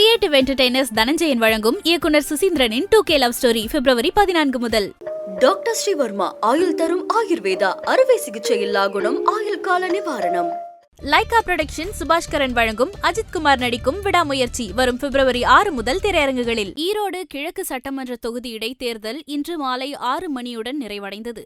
Creative entertainers Dhananjayan வழங்கும் இயக்குனர் சுசீந்திரனின் டூ கே லவ் ஸ்டோரி பிப்ரவரி பதினான்கு முதல். டாக்டர் ஸ்ரீவர்மா ஆயுள் தரும் ஆயுர்வேதா அறுவை சிகிச்சை இல்லா குணம் ஆயுள் கால நிவாரணம். லைகா புரொடக்ஷன் சுபாஷ்கரன் வழங்கும் அஜித் குமார் நடிக்கும் விடாமுயற்சி வரும் பிப்ரவரி ஆறு முதல் திரையரங்குகளில். ஈரோடு கிழக்கு சட்டமன்ற தொகுதி இடைத்தேர்தல் இன்று மாலை ஆறு மணியுடன் நிறைவடைந்தது.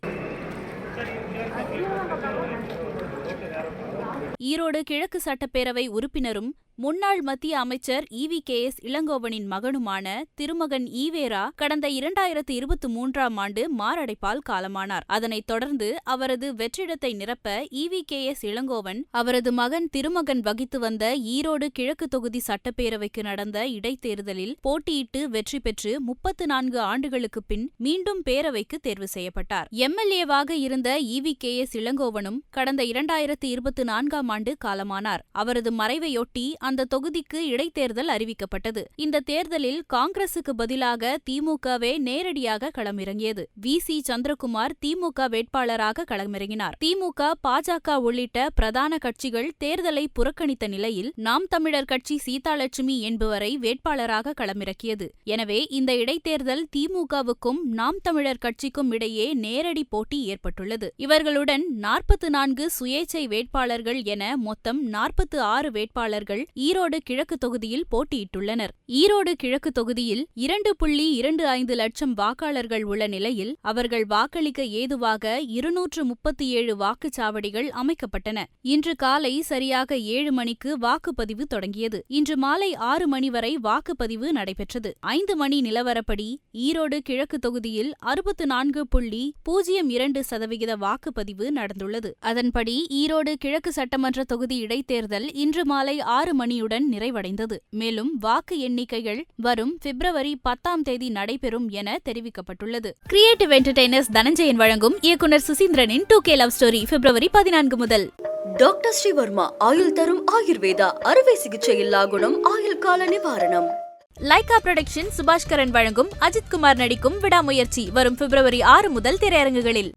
ஈரோடு கிழக்கு சட்டப்பேரவை உறுப்பினரும் முன்னாள் மத்திய அமைச்சர் இவி கே எஸ் இளங்கோவனின் மகனுமான திருமகன் ஈவேரா கடந்த இரண்டாயிரத்து இருபத்தி மூன்றாம் ஆண்டு மாரடைப்பால் காலமானார். அதனைத் தொடர்ந்து அவரது வெற்றிடத்தை நிரப்ப இவி கே எஸ் இளங்கோவன் அவரது மகன் திருமகன் வகித்து வந்த ஈரோடு கிழக்கு தொகுதி சட்டப்பேரவைக்கு நடந்த இடைத்தேர்தலில் போட்டியிட்டு வெற்றி பெற்று முப்பத்து நான்கு ஆண்டுகளுக்கு பின் மீண்டும் பேரவைக்கு தேர்வு செய்யப்பட்டார். எம்எல்ஏவாக இருந்த இவி கே எஸ் இளங்கோவனும் கடந்த இரண்டாயிரத்து இருபத்தி நான்காம் ஆண்டு காலமானார். அவரது மறைவையொட்டி அந்த தொகுதிக்கு இடைத்தேர்தல் அறிவிக்கப்பட்டது. இந்த தேர்தலில் காங்கிரசுக்கு பதிலாக திமுகவே நேரடியாக களமிறங்கியது. வி. சி. சந்திரகுமார் திமுக வேட்பாளராக களமிறங்கினார். திமுக பாஜக உள்ளிட்ட பிரதான கட்சிகள் தேர்தலை புறக்கணித்த நிலையில் நாம் தமிழர் கட்சி சீதாலட்சுமி என்பவரை வேட்பாளராக களமிறக்கியது. எனவே இந்த இடைத்தேர்தல் திமுகவுக்கும் நாம் தமிழர் கட்சிக்கும் இடையே நேரடி போட்டி ஏற்பட்டுள்ளது. இவர்களுடன் நாற்பத்து நான்கு சுயேச்சை வேட்பாளர்கள் என மொத்தம் நாற்பத்து ஆறு வேட்பாளர்கள் ஈரோடு கிழக்கு தொகுதியில் போட்டியிட்டுள்ளனர். ஈரோடு கிழக்கு தொகுதியில் இரண்டு புள்ளி இரண்டு ஐந்து லட்சம் வாக்காளர்கள் உள்ள நிலையில் அவர்கள் வாக்களிக்க ஏதுவாக இருநூற்று முப்பத்தி ஏழு வாக்குச்சாவடிகள் அமைக்கப்பட்டன. இன்று காலை சரியாக ஏழு மணிக்கு வாக்குப்பதிவு தொடங்கியது. இன்று மாலை ஆறு மணி வரை வாக்குப்பதிவு நடைபெற்றது. ஐந்து மணி நிலவரப்படி ஈரோடு கிழக்கு தொகுதியில் அறுபத்து நான்கு புள்ளி பூஜ்ஜியம் இரண்டு சதவிகித வாக்குப்பதிவு நடந்துள்ளது. அதன்படி ஈரோடு கிழக்கு சட்டமன்ற தொகுதி இடைத்தேர்தல் இன்று மாலை ஆறு மணியுடன் நிறைவடைந்தது. மேலும் வாக்கு எண்ணிக்கைகள் வரும் பிப்ரவரி பத்தாம் தேதி நடைபெறும் என தெரிவிக்கப்பட்டுள்ளது. கிரியேட்டிவ் என்டர்டைனர்ஸ் தனஞ்சயன் வழங்கும் இயக்குனர் சுசீந்திரனின் டூ கே லவ் ஸ்டோரி பிப்ரவரி பதினான்கு முதல். டாக்டர் ஸ்ரீவர்மா ஆயுள் தரும் ஆயுர்வேதா அறுவை சிகிச்சை இல்லா குணம் ஆயுள் கால நிவாரணம். லைகா புரொடக்ஷன் சுபாஷ்கரன் வழங்கும் அஜித் குமார் நடிக்கும் விடாமுயற்சி வரும் பிப்ரவரி ஆறு முதல் திரையரங்குகளில்.